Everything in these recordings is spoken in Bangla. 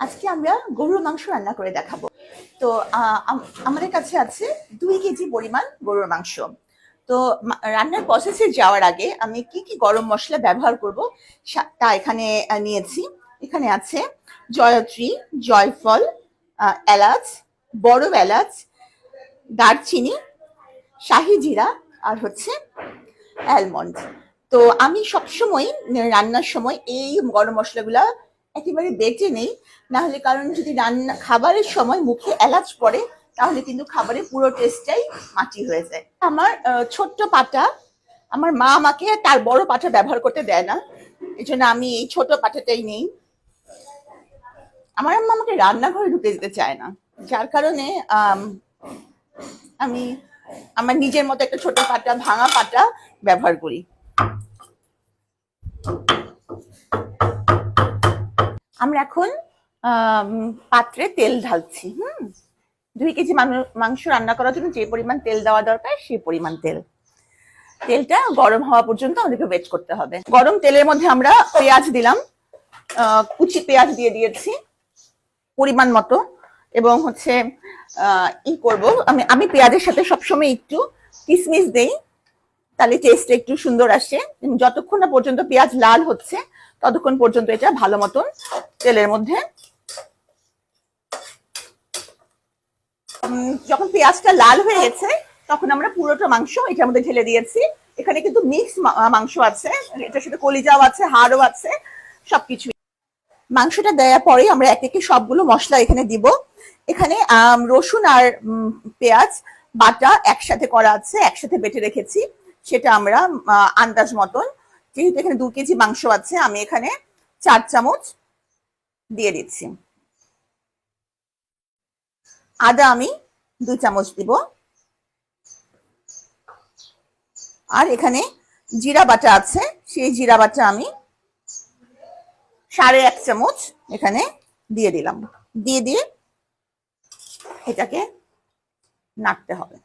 আজকে আমরা গরুর মাংস রান্না করে দেখাবো। তো আমাদের কাছে আছে দুই কেজি পরিমাণ গরুর মাংস। তো রান্নার প্রসেসে যাওয়ার আগে আমি কি কি গরম মশলা ব্যবহার করব তা এখানে নিয়েছি। এখানে আছে জয়ত্রী, জয়ফল এলাচ, বড় এলাচ, দারচিনি, শাহি জিরা আর হচ্ছে অ্যালমন্ড তো, আমি সবসময় রান্নার সময় এই গরম মশলাগুলা একেবারে বেটে নেই। না হলে কারণ যদি রান্না, খাবারের সময় মুখে এলাচ পড়ে, তাহলে কিন্তু খাবারের পুরো টেস্টটাই মাটি হয়ে যায়। আমার ছোট্ট পাটা, আমার মা আমাকে তার বড় পাটা ব্যবহার করতে দেয় না। এই জন্য আমি এই ছোট পাটাটাই নেই। আমার আম্মা আমাকে রান্নাঘরে ঢুকে যেতে চায় না। যার কারণে আমি আমার নিজের মতো একটা ছোট পাটা, ভাঙা পাটা ব্যবহার করি। আমরা এখন পাত্রে তেল ঢালছি, হুম? দুই কেজি মাংস রান্না করার জন্য যে পরিমাণ তেল দেওয়া দরকার, সেই পরিমাণ তেল। তেলটা গরম হওয়া পর্যন্ত আমাদেরকে ওয়েট করতে হবে। গরম তেলের মধ্যে আমরা পেঁয়াজ দিলাম। কুচি পেঁয়াজ দিয়ে দিয়েছি, পরিমাণ মতো। এবং হচ্ছে ই করব, আমি আমি পেঁয়াজের সাথে সবসময় একটু কিসমিস দেই, তাহলে টেস্ট একটু সুন্দর আসে। যতক্ষণ না পর্যন্ত পেঁয়াজ লাল হচ্ছে, ততক্ষণ পর্যন্ত এটা ভালো মতন তেলের মধ্যে। যখন পেঁয়াজটা লাল হয়ে গেছে, তখন আমরা পুরোটা মাংস এটার মধ্যে ঢেলে দিয়েছি। এখানে কিন্তু মিক্স মাংস আছে। এটার সাথে কলিজাও আছে, হাড়ও আছে সবকিছু মাংসটা দেওয়ার পরে আমরা এক একে সবগুলো মশলা এখানে দিব। এখানে রসুন আর পেঁয়াজ, বাটা একসাথে করা আছে, একসাথে বেটে রেখেছি। সেটা আমরা আন্দাজ মতন। যেহেতু এখানে দু কেজি মাংস আছে, আমি এখানে চার চামচ দিয়ে দিচ্ছি। আদা আমি দু চামচ দিব। আর এখানে জিরা বাটা আছে, সেই জিরা বাটা আমি সাড়ে এক চামচ এখানে দিয়ে দিলাম। দিয়ে দিয়ে এটাকে নাড়তে হবে।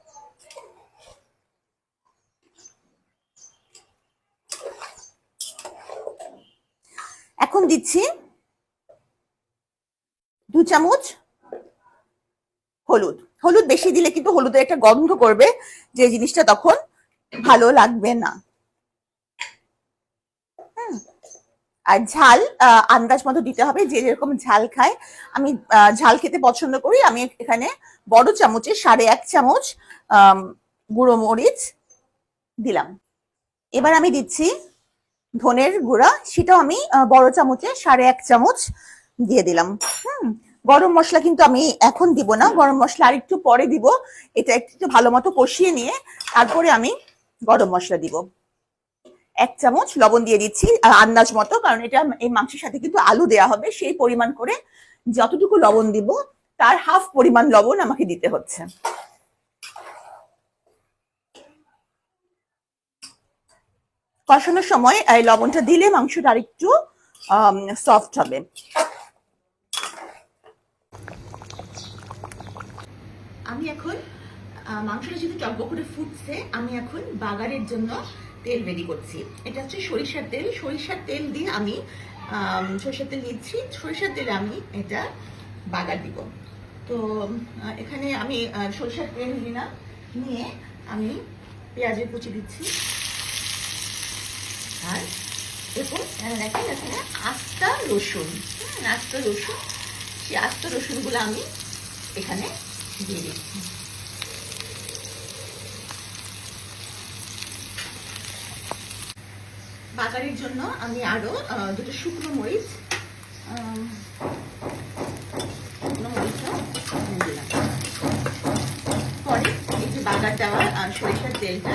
এখন দিচ্ছি দু চামচ হলুদ। হলুদ বেশি দিলে কিন্তু হলুদের একটা গন্ধ করবে যে জিনিসটা তখন ভালো লাগবে না। আর ঝাল আন্দাজ মতো দিতে হবে যে যেরকম ঝাল খায়। আমি ঝাল খেতে পছন্দ করি। আমি এখানে বড় চামচে সাড়ে এক চামচ গুঁড়ো মরিচ দিলাম। এবার আমি দিচ্ছি ধনের গুঁড়া। সেটাও আমি বড় চামচে সাড়ে এক চামচ দিয়ে দিলাম। হুম, গরম মশলা কিন্তু আমি এখন দিব না, গরম মশলা আর একটু পরে দিব। এটা একটু ভালো মতো কষিয়ে নিয়ে তারপরে আমি গরম মশলা দিব। এক চামচ লবণ দিয়ে দিচ্ছি আন্দাজ মতো, কারণ এটা এই মাংসের সাথে কিন্তু আলু দেয়া হবে, সেই পরিমাণ করে যতটুকু লবণ দিব, তার হাফ পরিমাণ লবণ আমাকে দিতে হচ্ছে। কষানোর সময় এই লবণটা দিলে মাংসটা আরেকটু সফট হবে। আমি এখন মাংসটা যেহেতু টকবক করে ফুটছে, আমি এখন বাগারের জন্য তেল রেডি করছি। এটা হচ্ছে সরিষার তেল। সরিষার তেল দিয়ে আমি সরিষার তেল নিচ্ছি। সরিষার তেলে আমি এটা বাগার দিব। তো এখানে আমি সরিষার তেল নিলাম নিয়ে আমি পেঁয়াজের কুচি দিচ্ছি। আর এরপর দেখেন, এখানে আস্তা রসুন। আস্তা রসুন। সেই আস্তা রসুনগুলো আমি এখানে দিয়ে জন্য আমি আরও আহ, দুটো শুকনো মরিচ পরে এই যে বাগার সরিষার তেলটা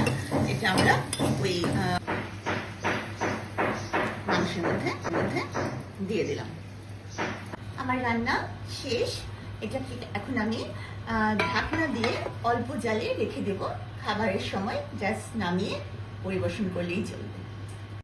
এটা আমরা ওই মাংসের মধ্যে মধ্যে দিয়ে দিলাম। আমার রান্না শেষ। এটাকে এখন আমি ঢাকনা দিয়ে অল্প জালে রেখে দেব। খাবারের সময় জাস্ট নামিয়ে পরিবেশন করলেই চলবে।